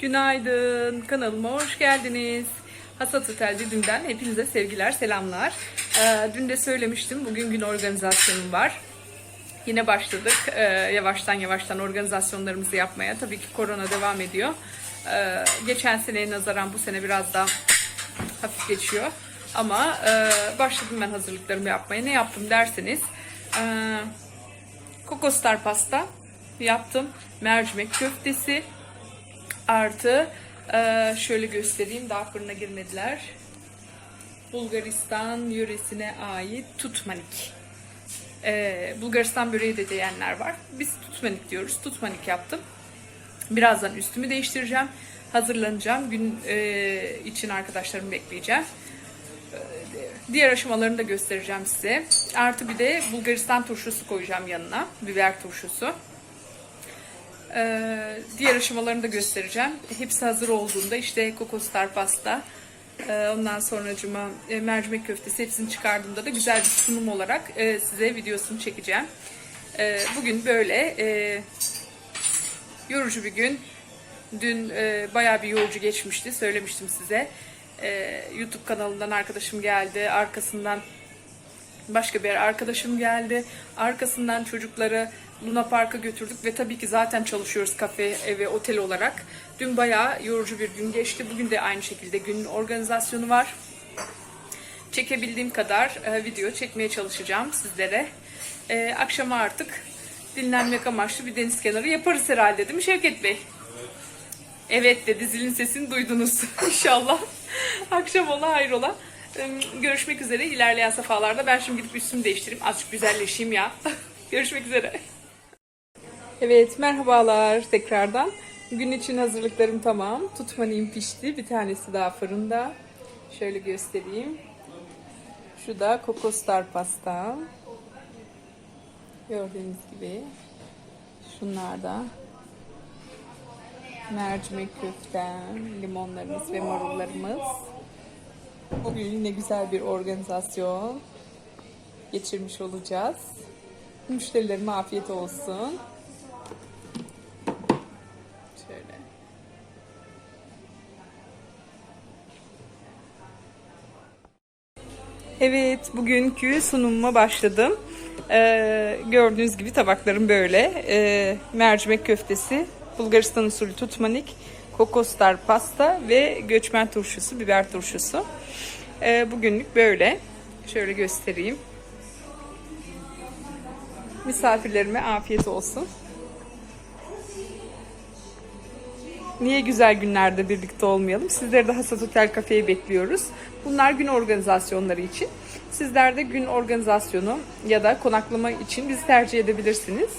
Günaydın, kanalıma hoş geldiniz. Hasat Otel'de dünden hepinize sevgiler, selamlar. Ee, dün de söylemiştim, bugün gün organizasyonum var. Yine başladık ee, yavaştan yavaştan organizasyonlarımızı yapmaya. Tabii ki korona devam ediyor. Ee, geçen seneye nazaran bu sene biraz daha hafif geçiyor. Ama e, başladım ben hazırlıklarımı yapmaya. Ne yaptım derseniz... E, Coco Star pasta yaptım. Mercimek köftesi artı e, şöyle göstereyim daha fırına girmediler. Bulgaristan yöresine ait tutmanik. E, Bulgaristan böreği de diyenler var. Biz tutmanik diyoruz. Tutmanik yaptım. Birazdan üstümü değiştireceğim. Hazırlanacağım. Gün e, için arkadaşlarımı bekleyeceğim. Diğer aşamalarını da göstereceğim size. Artı bir de Bulgaristan turşusu koyacağım yanına. Biber turşusu. Ee, diğer aşamalarını da göstereceğim. Hepsi hazır olduğunda işte kokostar pasta, e, ondan sonracıma e, mercimek köftesi hepsini çıkardığımda da güzel bir sunum olarak e, size videosunu çekeceğim. E, bugün böyle e, yorucu bir gün. Dün e, bayağı bir yorucu geçmişti. Söylemiştim size. E, YouTube kanalından arkadaşım geldi. Arkasından başka bir arkadaşım geldi. Arkasından çocukları Luna Park'a götürdük ve tabii ki zaten çalışıyoruz kafe ve otel olarak. Dün bayağı yorucu bir gün geçti. Bugün de aynı şekilde günün organizasyonu var. Çekebildiğim kadar e, video çekmeye çalışacağım sizlere. E, akşama artık dinlenmek amaçlı bir deniz kenarı yaparız herhalde değil mi Şevket Bey? Evet dedi zilin sesini duydunuz inşallah. Akşam ola hayrola. Görüşmek üzere ilerleyen safhalarda. Ben şimdi gidip üstümü değiştireyim. Azıcık güzelleşeyim ya. Görüşmek üzere. Evet merhabalar tekrardan. Gün için hazırlıklarım tamam. Tutmaniyim pişti. Bir tanesi daha fırında. Şöyle göstereyim. Şu da kokostar pasta. Gördüğünüz gibi. Şunlar da mercimek köftem, limonlarımız ve marullarımız. Bugün yine güzel bir organizasyon geçirmiş olacağız. Müşterilerime afiyet olsun. Şöyle. Evet, bugünkü sunumuma başladım. Ee, gördüğünüz gibi tabaklarım böyle. Ee, mercimek köftesi, Bulgaristan usulü tutmanik, kokostar pasta ve göçmen turşusu, biber turşusu. Ee, bugünlük böyle. Şöyle göstereyim. Misafirlerime afiyet olsun. Niye güzel günlerde birlikte olmayalım? Sizleri de Hasat Otel Kafe'ye bekliyoruz. Bunlar gün organizasyonları için. Sizler de gün organizasyonu ya da konaklama için bizi tercih edebilirsiniz.